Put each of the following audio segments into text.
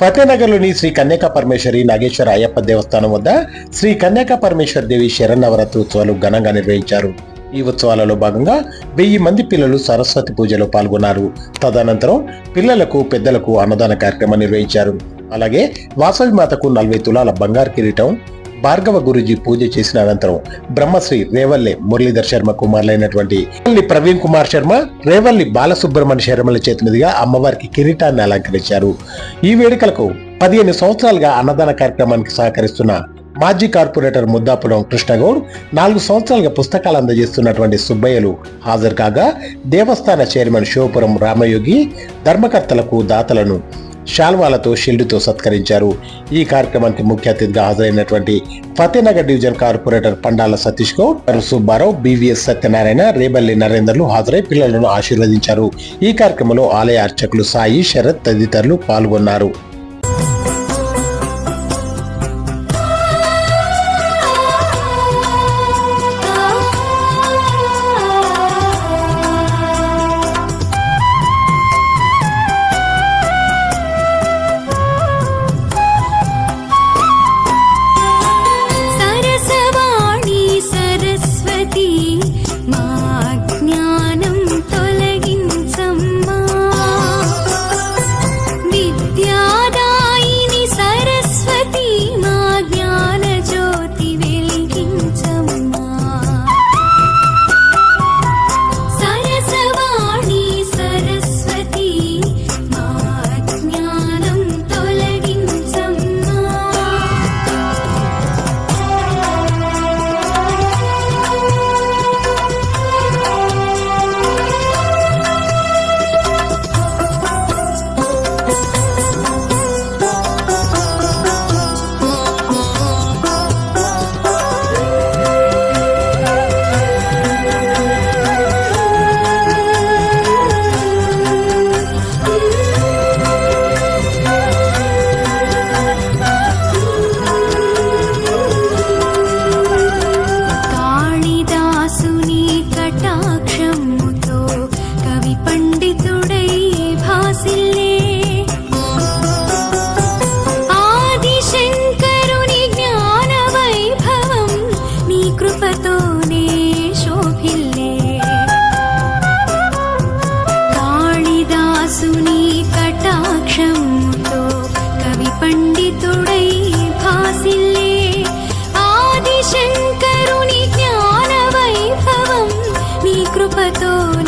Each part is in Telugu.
ఫతేనగర్లోని శ్రీ కన్యాక పరమేశ్వరి నాగేశ్వర అయ్యప్ప దేవస్థానం వద్ద శ్రీ కన్యాక పరమేశ్వర దేవి శరన్నవరాత్రి ఉత్సవాలు ఘనంగా నిర్వహించారు. ఈ ఉత్సవాలలో భాగంగా వెయ్యి మంది పిల్లలు సరస్వతి పూజలో పాల్గొన్నారు. తదనంతరం పిల్లలకు పెద్దలకు అన్నదాన కార్యక్రమం నిర్వహించారు. అలాగే వాసవి మాతకు నలభై తులాల బంగారు కిరీటం భార్గవ గురుజీ పూజ చేసిన అనంతరం బ్రహ్మశ్రీ రేవల్లె మురళీధర్ శర్మ కుమారులైనటువంటి ప్రవీణ్ కుమార్ శర్మ రేవల్లి బాలసుబ్రహ్మణ్య శర్మల చేతి మీదుగా అమ్మవారికి కిరీటాన్ని అలంకరించారు. ఈ వేడుకలకు పదిహేను సంవత్సరాలుగా అన్నదాన కార్యక్రమానికి సహకరిస్తున్న మాజీ కార్పొరేటర్ ముద్దాపురం కృష్ణగౌడ్ నాలుగు సంవత్సరాలుగా పుస్తకాలు అందజేస్తున్నటువంటి సుబ్బయ్యలు హాజరు కాగా దేవస్థాన చైర్మన్ శివపురం రామయోగి ధర్మకర్తలకు దాతలను శాల్వాలతో షిల్డ్తో సత్కరించారు. ఈ కార్యక్రమానికి ముఖ్య అతిథిగా హాజరైనటువంటి Fatehnagar division corporator Pandala Satish Goud Subbarao BVS Satyanarayana Reballi నరేందర్లు హాజరై పిల్లలను ఆశీర్వదించారు. ఈ కార్యక్రమంలో ఆలయ అర్చకులు సాయి శరత్ తదితరులు పాల్గొన్నారు. నీ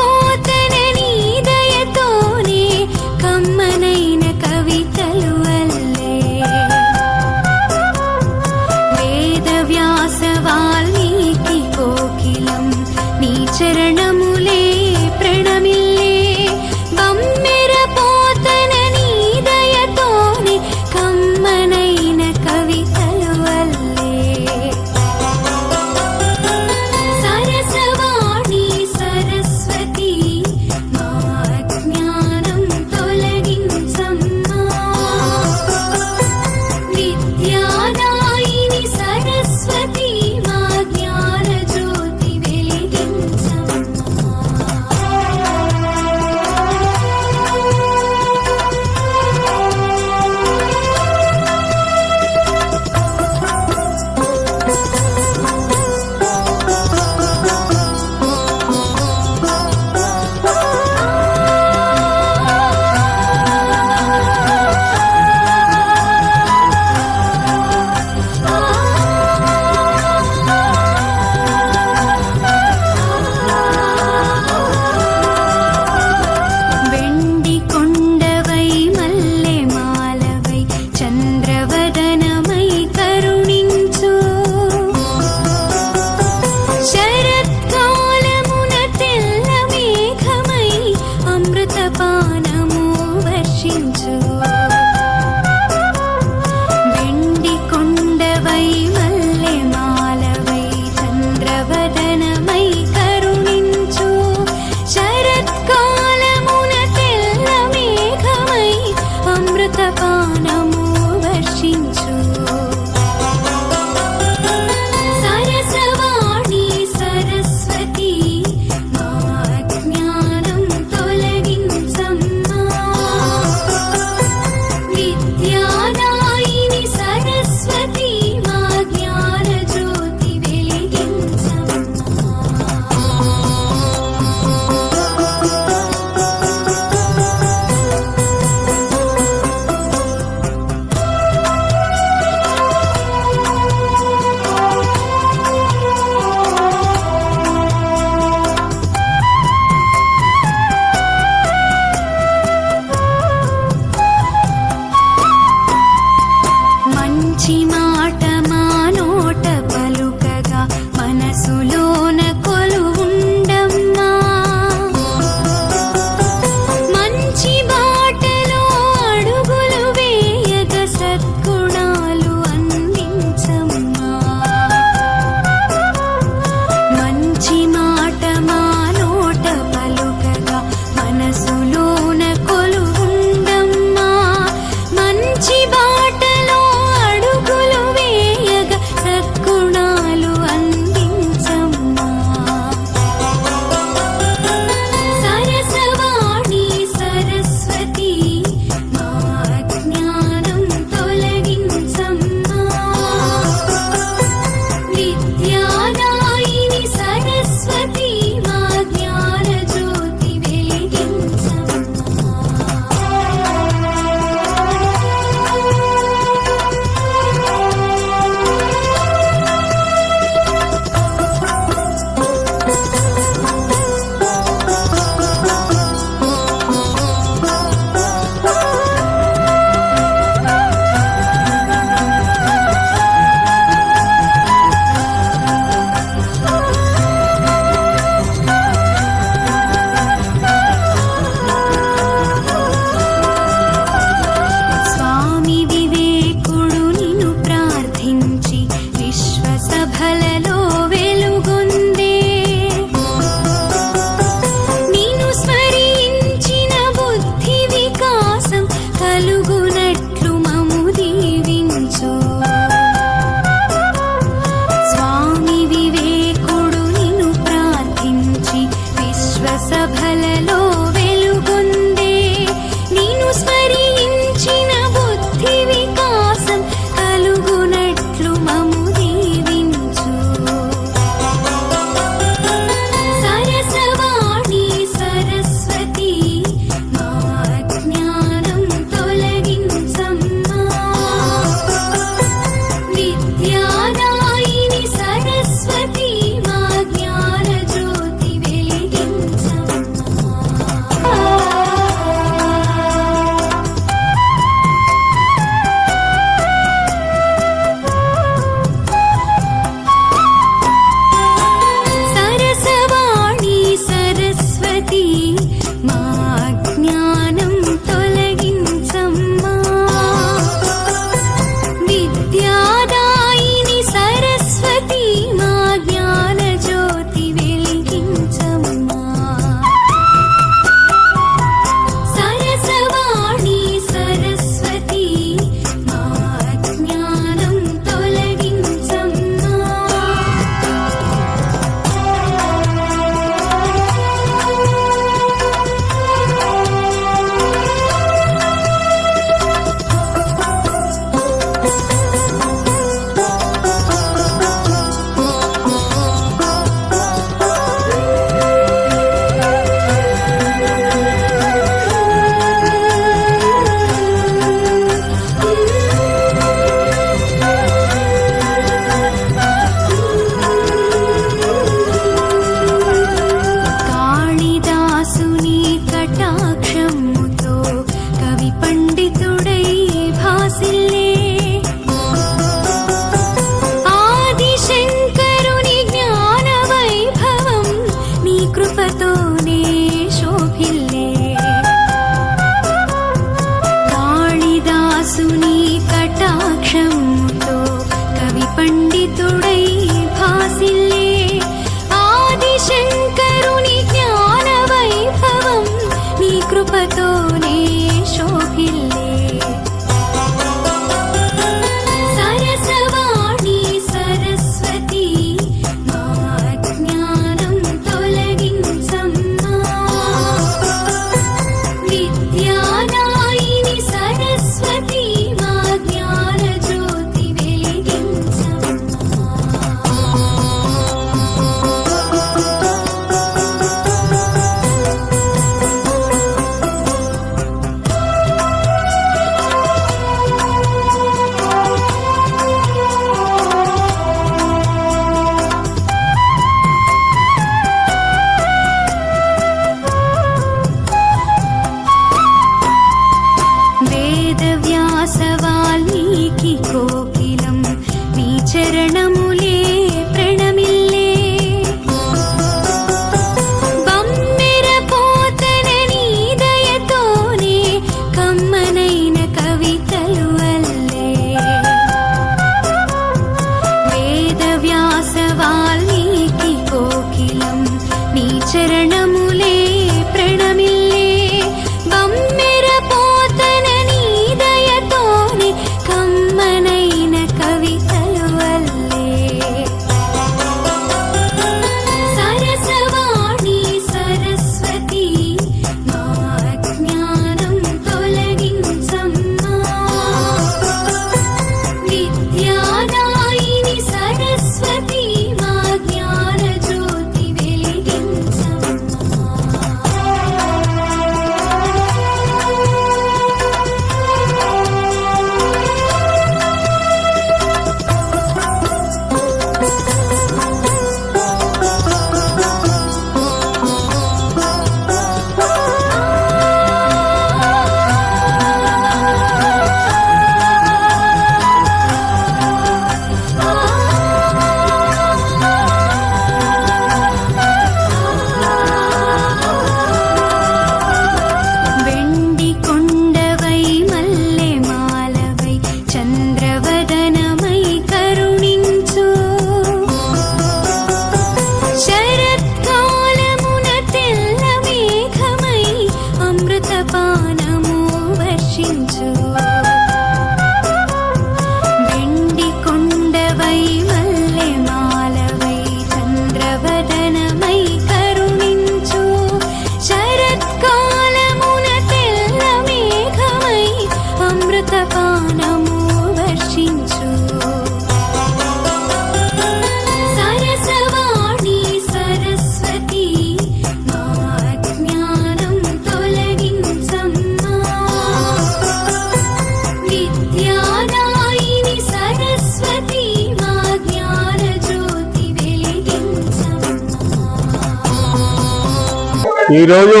ఈరోజు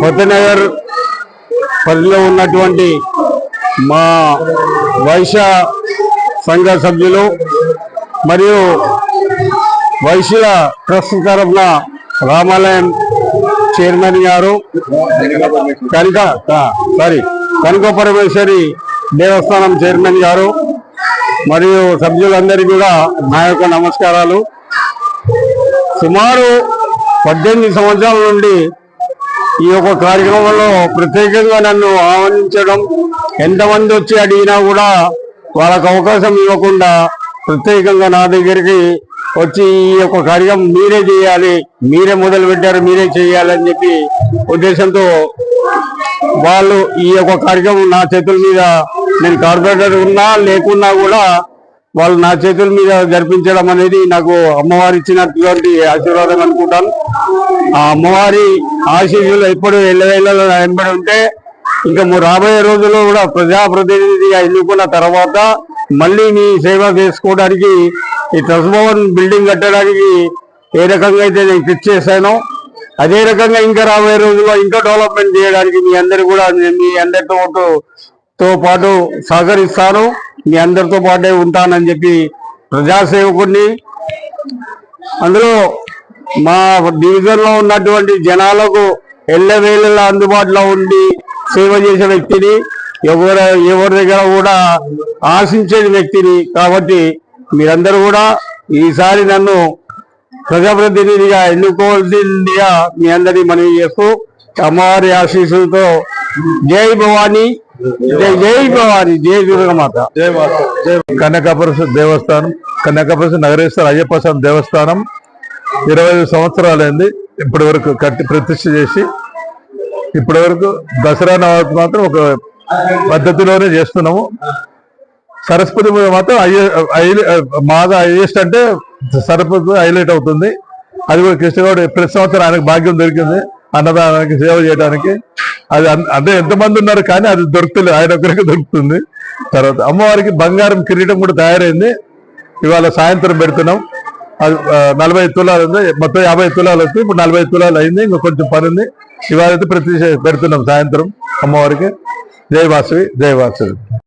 కొత్తనగర్ పరిధిలో ఉన్నటువంటి మా వైశ్య సంఘ సభ్యులు మరియు వైశ్యుల ట్రస్ట్ తరఫున రామాలయం చైర్మన్ గారు కనుక సారీ కనుక పరమేశ్వరి దేవస్థానం చైర్మన్ గారు మరియు సభ్యులందరికీ కూడా నా యొక్క నమస్కారాలు. సుమారు పద్దెనిమిది సంవత్సరాల నుండి ఈ యొక్క కార్యక్రమంలో ప్రత్యేకంగా నన్ను ఆహ్వానించడం ఎంతమంది వచ్చి అడిగినా కూడా వాళ్ళకు అవకాశం ఇవ్వకుండా ప్రత్యేకంగా నా దగ్గరికి వచ్చి ఈ యొక్క కార్యక్రమం మీరే చేయాలి మీరే మొదలు పెట్టారు మీరే చేయాలి అని చెప్పి ఉద్దేశంతో వాళ్ళు ఈ యొక్క కార్యక్రమం నా చేతుల మీద నేను కార్పొరేటర్ ఉన్నా లేకున్నా కూడా వాళ్ళు నా చేతుల మీద జరిపించడం అనేది నాకు అమ్మవారి ఇచ్చినటువంటి ఆశీర్వాదం అనుకుంటాను. ఆ అమ్మవారి ఆశీస్సులు ఎప్పుడు ఎల్లవేళ్ళలో వెంబడి ఉంటే ఇంకా రాబోయే రోజుల్లో కూడా ప్రజాప్రతినిధిగా ఎన్నుకున్న తర్వాత మళ్ళీ మీ సేవ చేసుకోవడానికి ఈ ట్రస్ట్ భవన్ బిల్డింగ్ కట్టడానికి ఏ రకంగా అయితే నేను ఫిక్స్ చేశానో అదే రకంగా ఇంకా రాబోయే రోజుల్లో ఇంకా డెవలప్మెంట్ చేయడానికి మీ అందరు కూడా మీ అందరితో తో పాటు సహకరిస్తాను. మీ అందరితో పాటే ఉంటానని చెప్పి ప్రజాసేవకుడిని అందులో మా డివిజన్లో ఉన్నటువంటి జనాలకు ఎల్లవేళలా అందుబాటులో ఉండి సేవ చేసే వ్యక్తిని ఎవరు ఎవరి దగ్గర కూడా ఆశించే వ్యక్తిని కాబట్టి మీరందరూ కూడా ఈసారి నన్ను ప్రజాప్రతినిధిగా ఎన్నుకోవాల్సిందిగా మీ అందరినీ మనవి చేస్తూ అమ్మవారి ఆశీస్సులతో జై భవానీ. జై జై భవానీ జై దుర్గమాత జై మాత దేవస్థానం కనకాపుర నగరేశ్వర అయ్యప్ప స్వామి దేవస్థానం ఇరవై ఐదు సంవత్సరాలైంది. ఇప్పటి వరకు కట్టి ప్రతిష్ఠ చేసి ఇప్పటి వరకు దసరా నవరాత్రి మాత్రం ఒక పద్ధతిలోనే చేస్తున్నాము. సరస్వతి పూజ మాత్రం మాగా హైయెస్ట్ అంటే సరస్వతి హైలైట్ అవుతుంది. అది కూడా కృష్ణగౌడ్ ప్రతి సంవత్సరం ఆయనకు భాగ్యం దొరికింది. అన్నదానానికి సేవ చేయడానికి. అది అన్- అంటే ఎంతమంది ఉన్నారు కానీ అది దొరుకుతుంది ఆయన ఒకరికి దొరుకుతుంది. తర్వాత అమ్మవారికి బంగారం కిరీటం కూడా తయారైంది. ఇవాళ సాయంత్రం పెడుతున్నాం. అది నలభై తులాలు ఉంది. మొత్తం యాభై తులాలు వస్తే ఇప్పుడు నలభై తులాలు అయింది. ఇంకా కొంచెం పని ఉంది. ఇవాళ అయితే ప్రతి పెడుతున్నాం సాయంత్రం అమ్మవారికి. జై వాసవి జై వాసవి.